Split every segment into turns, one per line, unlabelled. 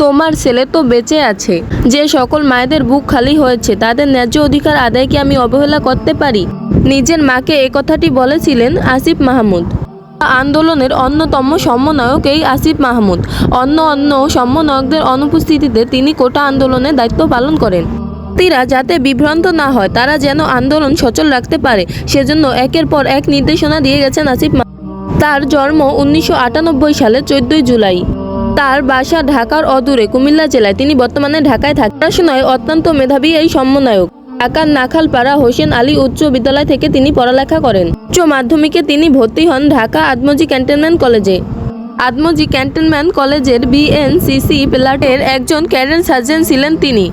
তোমার ছেলে তো বেঁচে আছে। যে সকল মায়েদের বুক খালি হয়েছে, তাদের ন্যায্য অধিকার আদায়কে আমি অবহেলা করতে পারি। নিজের মাকে এ কথাটি বলেছিলেন আসিফ মাহমুদ। আন্দোলনের অন্যতম সমন্বয়ক এই আসিফ মাহমুদ। অন্য অন্য সমন্বয়কদের অনুপস্থিতিতে তিনি কোটা আন্দোলনের দায়িত্ব পালন করেন। ব্যক্তিরা যাতে বিভ্রান্ত না হয়, তারা যেন আন্দোলন সচল রাখতে পারে, সেজন্য একের পর এক নির্দেশনা দিয়ে গেছেন আসিফ তার জন্ম উনিশশো আটানব্বই সালে চোদ্দই জুলাই। তার বাসা ঢাকার অদূরে, কুমিল্লা জেলায়। তিনি বর্তমানে ঢাকায় থাকেন পড়াশোনায় অত্যন্ত মেধাবী এই সমন্বয়ক। ঢাকার নাখালপাড়া হোসেন আলী উচ্চ বিদ্যালয় থেকে তিনি পড়ালেখা করেন। উচ্চ মাধ্যমিকে তিনি ভর্তি হন ঢাকা আদমজি ক্যান্টনমেন্ট কলেজে। আদমজি ক্যান্টনমেন্ট কলেজের বিএনসিসি প্লাটের একজন ক্যারেন সার্জেন ছিলেন তিনি।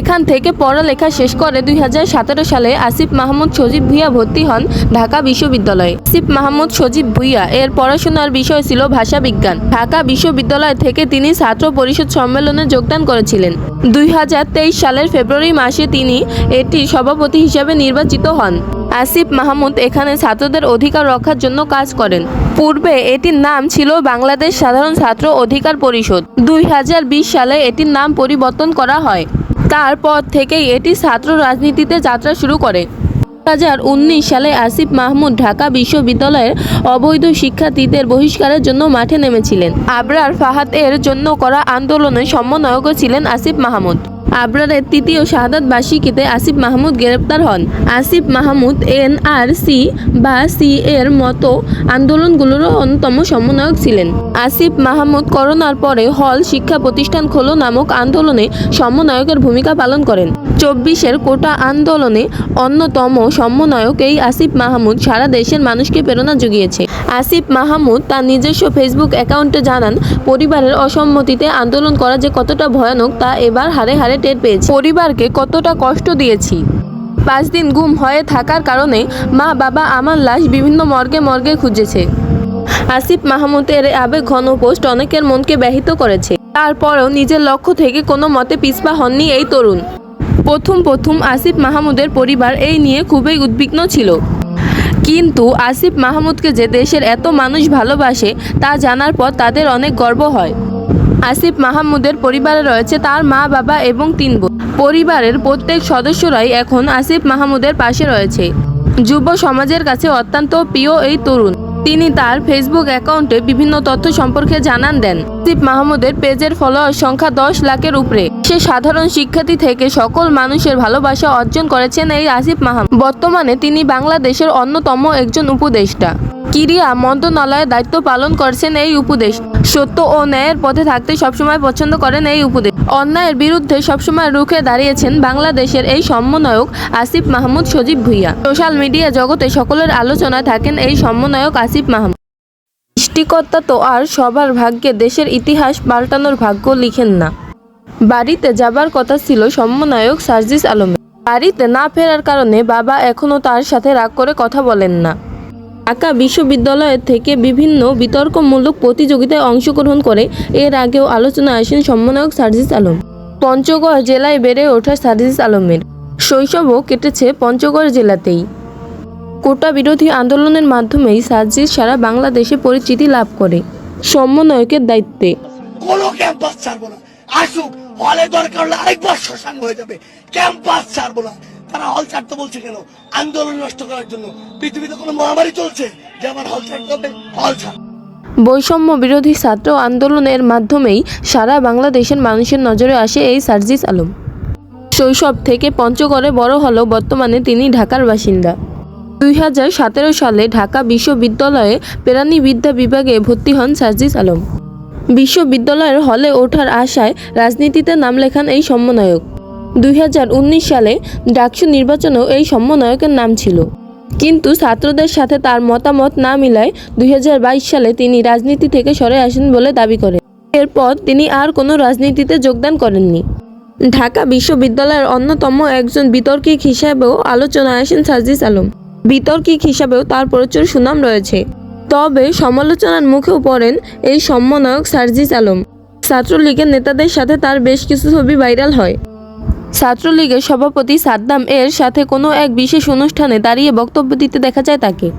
এখান থেকে পড়ালেখা শেষ করে দুই হাজার সতেরো সালে আসিফ মাহমুদ সজীব ভুইয়া ভর্তি হন ঢাকা বিশ্ববিদ্যালয়ে। আসিফ মাহমুদ সজীব ভুইয়া এর পড়াশোনার বিষয় ছিল ভাষা বিজ্ঞান। ঢাকা বিশ্ববিদ্যালয় থেকে তিনি ছাত্র পরিষদ সম্মেলনে যোগদান করেছিলেন। দুই হাজার তেইশ সালের ফেব্রুয়ারি মাসে তিনি এটির সভাপতি হিসেবে নির্বাচিত হন। আসিফ মাহমুদ এখানে ছাত্রদের অধিকার রক্ষার জন্য কাজ করেন। পূর্বে এটির নাম ছিল বাংলাদেশ সাধারণ ছাত্র অধিকার পরিষদ। দুই হাজার বিশ সালে এটির নাম পরিবর্তন করা হয়। তারপর থেকেই এটি ছাত্র রাজনীতিতে যাত্রা শুরু করে। দু হাজার উনিশ সালে আসিফ মাহমুদ ঢাকা বিশ্ববিদ্যালয়ের অবৈধ শিক্ষার্থীদের বহিষ্কারের জন্য মাঠে নেমেছিলেন। আবরার ফাহাদ এর জন্য করা আন্দোলনে সমন্বয়কও ছিলেন আসিফ মাহমুদ। আবরারের তৃতীয় শাহাদাত বার্ষিকীতে আসিফ মাহমুদ গ্রেপ্তার হন। Asif Mahmud N R C বা সি এর মতো আন্দোলনগুলোর অন্যতম সমন্বয়ক ছিলেন। আসিফ মাহমুদ করোনার পরে হল শিক্ষা প্রতিষ্ঠান খোলো নামক আন্দোলনে সমন্বয়কের ভূমিকা পালন করেন। চব্বিশের কোটা আন্দোলনে অন্যতম সমন্বয়ক এই আসিফ মাহমুদ সারা দেশের মানুষকে প্রেরণা জুগিয়েছে। আসিফ মাহমুদ তার নিজস্ব ফেসবুক অ্যাকাউন্টে জানান, পরিবারের অসম্মতিতে আন্দোলন করা যে কতটা ভয়ানক তা এবার হারে হারে টের পেয়েছে। পরিবারকে কতটা কষ্ট দিয়েছি। পাঁচ দিন গুম হয়ে থাকার কারণে মা, বাবা আমার লাশ বিভিন্ন মর্গে মর্গে খুঁজেছে। আসিফ মাহমুদের আবেগ ঘন পোস্ট অনেকের মনকে ব্যাহিত করেছে। তারপরও নিজের লক্ষ্য থেকে কোনো মতে পিছপা হননি এই তরুণ। প্রথম প্রথম আসিফ মাহমুদের পরিবার এই নিয়ে খুবই উদ্বিগ্ন ছিল। কিন্তু আসিফ মাহমুদকে যে দেশের এত মানুষ ভালোবাসে, তা জানার পর তাদের অনেক গর্ব হয়। আসিফ মাহমুদের পরিবারে রয়েছে তার মা, বাবা এবং তিন বোন। পরিবারের প্রত্যেক সদস্যরাই এখন আসিফ মাহমুদের পাশে রয়েছে। যুব সমাজের কাছে অত্যন্ত প্রিয় এই তরুণ। তিনি তার ফেসবুক অ্যাকাউন্টে বিভিন্ন তথ্য সম্পর্কে জানান দেন। আসিফ মাহমুদের পেজের ফলোয়ার সংখ্যা দশ লাখের উপরে। সে সাধারণ শিক্ষার্থী থেকে সকল মানুষের ভালোবাসা অর্জন করেছেন এই আসিফ মাহমুদ। বর্তমানে তিনি বাংলাদেশের অন্যতম একজন উপদেষ্টা। ক্রীড়া মন্ত্রণালয়ের দায়িত্ব পালন করছেন এই উপদেশ। সত্য ও ন্যায়ের পথে থাকতে সবসময় পছন্দ করেন এই উপদেশ। অন্যায়ের বিরুদ্ধে সবসময় রুখে দাঁড়িয়েছেন বাংলাদেশের এই সমন্বয়ক আসিফ মাহমুদ সজীব ভুইয়া। সোশ্যাল মিডিয়া জগতে সকলের আলোচনায় থাকেন এই সমন্বয়ক আসিফ মাহমুদ। সৃষ্টিকর্তা তো আর সবার ভাগ্যে দেশের ইতিহাস পাল্টানোর ভাগ্য লিখেন না। বাড়িতে যাবার কথা ছিল সমন্বয়ক সার্জিস আলমের। বাড়িতে না ফেরার কারণে বাবা এখনও তার সাথে রাগ করে কথা বলেন না। ঢাকা বিশ্ববিদ্যালয় থেকে বিভিন্ন বিতর্কমূলক প্রতিযোগিতায় অংশগ্রহণ করে। এর আগেও আলোচনা আসেন সমন্বয়ক সার্জিস আলম। পঞ্চগড় জেলায় বেড়ে ওঠা সার্জিস আলমের শৈশবও কেটেছে পঞ্চগড় জেলাতেই। কোটা বিরোধী আন্দোলনের মাধ্যমেই সার্জিস সারা বাংলাদেশে পরিচিতি লাভ করে সমন্বয়কের দায়িত্বে।
ক্যাম্পাস ছাড়বো না। আসুক, হলে দরকার হলে আরেকবার হয়ে যাবে। ক্যাম্পাস ছাড়বো না। তারা হল ছাড়তে বলছে কেন? আন্দোলন নষ্ট করার জন্য। পৃথিবীতে কোনো মহামারী চলছে যে আমার হল ছাড়তে হবে? হল ছাড়।
বৈষম্য বিরোধী ছাত্র আন্দোলনের মাধ্যমেই সারা বাংলাদেশের মানুষের নজরে আসে এই সার্জিস আলম। শৈশব থেকে পঞ্চগড়ে বড় হলেও বর্তমানে তিনি ঢাকার বাসিন্দা। দুই হাজার সতেরো সালে ঢাকা বিশ্ববিদ্যালয়ে প্রাণীবিদ্যা বিভাগে ভর্তি হন সার্জিস আলম। বিশ্ববিদ্যালয়ের হলে ওঠার আশায় রাজনীতিতে নাম লেখান এই সমন্বয়ক। উনিশ সালে ডাকসু নির্বাচনেও এই সমন্বয়কের নাম ছিল। কিন্তু ছাত্রদের সাথে তার মতামত না মিলায় দুই হাজার বাইশ সালে তিনি রাজনীতি থেকে সরে আসেন বলে দাবি করেন। এরপর তিনি আর কোনো রাজনীতিতে যোগদান করেননি। ঢাকা বিশ্ববিদ্যালয়ের অন্যতম একজন বিতর্কিক হিসাবেও আলোচনায় আসেন সার্জিস আলম। বিতর্কিক হিসাবেও তার প্রচুর সুনাম রয়েছে। তবে সমালোচনার মুখেও পড়েন এই সমন্বয়ক সার্জিস আলম। ছাত্রলীগের নেতাদের সাথে তার বেশ কিছু ছবি ভাইরাল হয়। ছাত্রলীগের সভাপতি সাদ্দাম এর সাথে কোনো এক বিশেষ অনুষ্ঠানে দাঁড়িয়ে বক্তব্য দিতে দেখা যায় তাকে।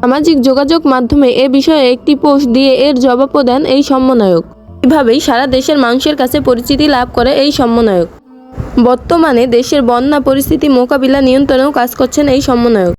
সামাজিক যোগাযোগ মাধ্যমে এ বিষয়ে একটি পোস্ট দিয়ে এর জবাবও দেন এই সমন্বয়ক। এভাবেই সারা দেশের মানুষের কাছে পরিচিতি লাভ করে এই সমন্বয়ক। বর্তমানে দেশের বন্যা পরিস্থিতি মোকাবিলা নিয়ন্ত্রণেও কাজ করছেন এই সমন্বয়ক।